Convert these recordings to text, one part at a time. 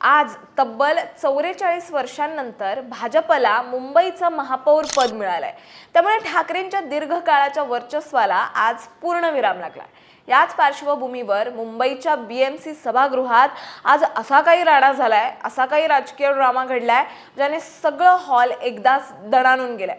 आज तब्बल चौवेचाळीस वर्षांनंतर भाजपला मुंबईचं महापौर पद मिळालंय. त्यामुळे ठाकरेंच्या दीर्घकाळाच्या वर्चस्वाला आज पूर्णविराम लागला याच पार्श्वभूमीवर मुंबईच्या बी एम सी सभागृहात आज असा काही राडा झालाय असा काही राजकीय ड्रामा घडलाय ज्याने सगळं हॉल एकदाच दणाणून गेलाय.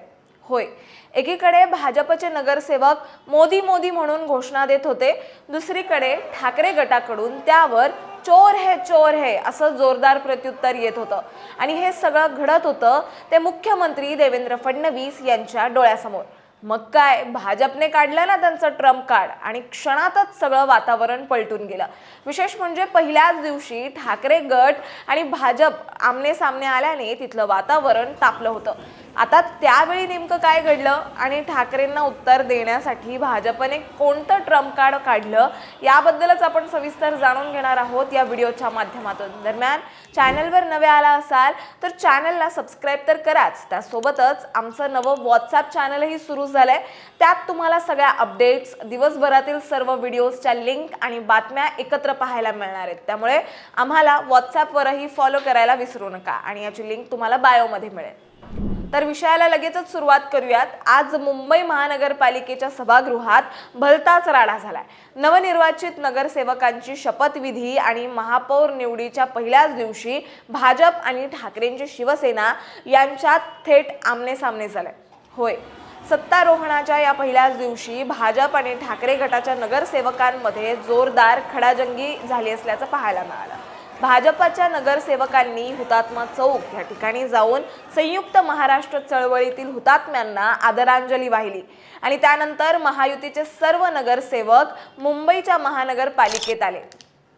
होय. एकीकडे भाजपचे नगरसेवक मोदी मोदी म्हणून घोषणा देत होते. दुसरीकडे ठाकरे गटाकडून त्यावर चोर है चोर है असं जोरदार प्रत्युत्तर येत होतं. आणि हे सगळं घडत होतं ते मुख्यमंत्री देवेंद्र फडणवीस यांच्या डोळ्यासमोर. मग काय? भाजपने काढलं ना त्यांचं ट्रम्प कार्ड आणि क्षणातच सगळं वातावरण पलटून गेलं. विशेष म्हणजे पहिल्याच दिवशी ठाकरे गट आणि भाजप आमने सामने आल्याने तिथलं वातावरण तापलं होतं. आता त्यावेळी नेमकं काय घडलं आणि ठाकरेंना उत्तर देण्यासाठी भाजपने कोणतं ट्रम्प कार्ड काढलं याबद्दलच आपण सविस्तर जाणून घेणार आहोत या व्हिडिओच्या माध्यमातून. दरम्यान चॅनलवर नवे आला असाल तर चॅनलला सबस्क्राईब तर कराच. त्यासोबतच आमचं नवं व्हॉट्सॲप चॅनलही सुरू झालं आहे त्यात तुम्हाला सगळ्या अपडेट्स दिवसभरातील सर्व व्हिडिओजच्या लिंक आणि बातम्या एकत्र पाहायला मिळणार आहेत. त्यामुळे आम्हाला व्हॉट्सॲपवरही फॉलो करायला विसरू नका आणि याची लिंक तुम्हाला बायोमध्ये मिळेल. तर विषयाला लगेचच सुरुवात करूयात. आज मुंबई महानगरपालिकेच्या सभागृहात भलताच राडा झालाय. नवनिर्वाचित नगरसेवकांची शपथविधी आणि महापौर निवडीच्या पहिल्याच दिवशी भाजप आणि ठाकरेंची शिवसेना यांच्यात थेट आमने सामने झाले होय. सत्तारोहणाच्या या पहिल्याच दिवशी भाजप आणि ठाकरे गटाच्या नगरसेवकांमध्ये जोरदार खडाजंगी झाली असल्याचं पाहायला मिळालं. भाजपच्या नगरसेवकांनी हुतात्मा चौक या ठिकाणी जाऊन संयुक्त महाराष्ट्र चळवळीतील हुतात्म्यांना आदरांजली वाहिली. आणि त्यानंतर महायुतीचे सर्व नगरसेवक मुंबईच्या महानगरपालिकेत आले.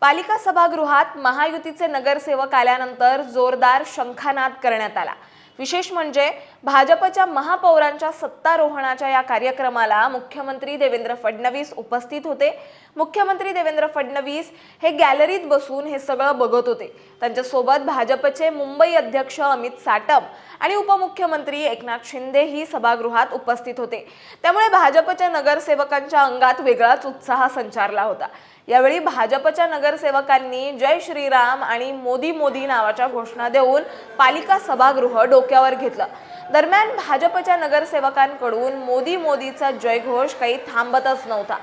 पालिका सभागृहात महायुतीचे नगरसेवक आल्यानंतर जोरदार शंखानाद करण्यात आला. विशेष म्हणजे भाजपच्या महापौरांच्या सत्तारोहणाच्या या कार्यक्रमाला मुख्यमंत्री देवेंद्र फडणवीस उपस्थित होते. मुख्यमंत्री देवेंद्र फडणवीस हे गॅलरीत बसून हे सगळं बघत होते. त्यांच्यासोबत भाजपचे मुंबई अध्यक्ष अमित साटम आणि उपमुख्यमंत्री एकनाथ शिंदे ही सभागृहात उपस्थित होते. त्यामुळे भाजपच्या नगरसेवकांच्या अंगात वेगळाच उत्साह संचारला होता. यावेळी भाजपच्या नगरसेवकांनी जय श्रीराम आणि मोदी मोदी नावाच्या घोषणा देऊन पालिका सभागृह डोक्यावर घेतलं. दरम्यान भाजपच्या नगरसेवकांकडून मोदी मोदीचा जयघोष काही थांबतच नव्हता.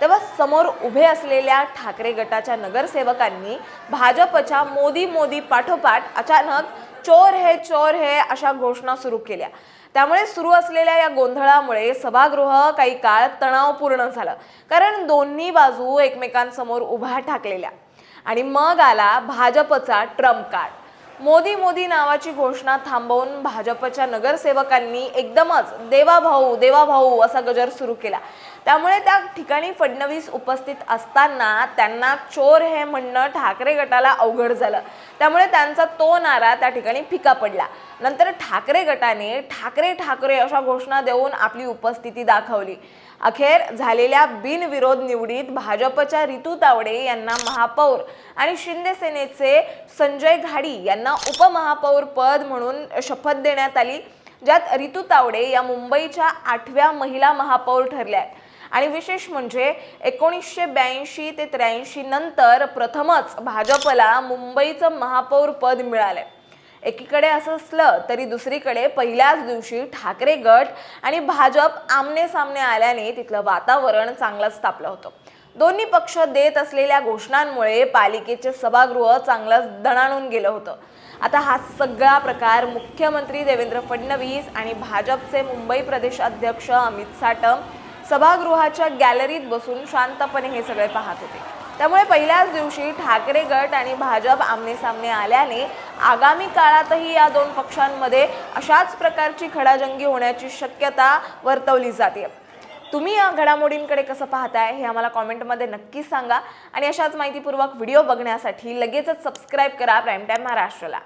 तेव्हा समोर उभे असलेल्या ठाकरे गटाच्या नगरसेवकांनी भाजपच्या मोदी मोदी पाठोपाठ अचानक चोर हे चोर हे अशा घोषणा सुरू केल्या. त्यामुळे सुरू असलेल्या या गोंधळामुळे सभागृह काही काळ तणावपूर्ण झालं. कारण दोन्ही बाजू एकमेकांसमोर उभ्या ठाकलेल्या. आणि मग आला भाजपचा ट्रम्प कार्ड मोदी मोदी नावाची घोषणा थांबवून भाजपच्या नगरसेवकांनी एकदमच देवा भाऊ देवा भाऊ असा गजर सुरू केला. त्यामुळे त्या ठिकाणी फडणवीस उपस्थित असताना त्यांना चोर हे म्हणणं ठाकरे गटाला अवघड झालं. त्यामुळे त्यांचा तो नारा त्या ठिकाणी फिका पडला. नंतर ठाकरे गटाने ठाकरे ठाकरे अशा घोषणा देऊन आपली उपस्थिती दाखवली. अखेर झालेल्या बिनविरोध निवडीत भाजपच्या रितू तावडे यांना महापौर आणि शिंदे सेनेचे संजय घाडी यांना उपमहापौर पद म्हणून शपथ देण्यात आली ज्यात रितू तावडे या मुंबईच्या आठव्या महिला महापौर ठरल्या. आहेत आणि विशेष म्हणजे एकोणीसशे ब्याऐंशी ते त्र्याऐंशी नंतर प्रथमच भाजपला मुंबईचं महापौर पद मिळालंय एकीकडे असं असलं तरी दुसरीकडे पहिल्याच दिवशी ठाकरे गट आणि भाजप आमने सामने आल्याने तिथलं वातावरण चांगलंच तापलं होतं. दोन्ही पक्ष देत असलेल्या घोषणांमुळे पालिकेचे सभागृह चांगलंच दणाणून गेलं होतं. आता हा सगळा प्रकार मुख्यमंत्री देवेंद्र फडणवीस आणि भाजपचे मुंबई प्रदेश अध्यक्ष अमित साटम सभागृहाच्या गॅलरीत बसून शांतपणे हे सगळे पाहत होते. त्यामुळे पहिल्याच दिवशी ठाकरे गट आणि भाजप आमने सामने आल्याने आगामी काळातही या दोन पक्षांमध्ये अशाच प्रकारची खडाजंगी होण्याची शक्यता वर्तवली जाते. तुम्ही या घडामोडींकडे कसं पाहताय हे आम्हाला कॉमेंटमध्ये नक्की सांगा आणि अशाच माहितीपूर्वक व्हिडिओ बघण्यासाठी लगेचच सबस्क्राईब करा प्राईम टाईम महाराष्ट्राला.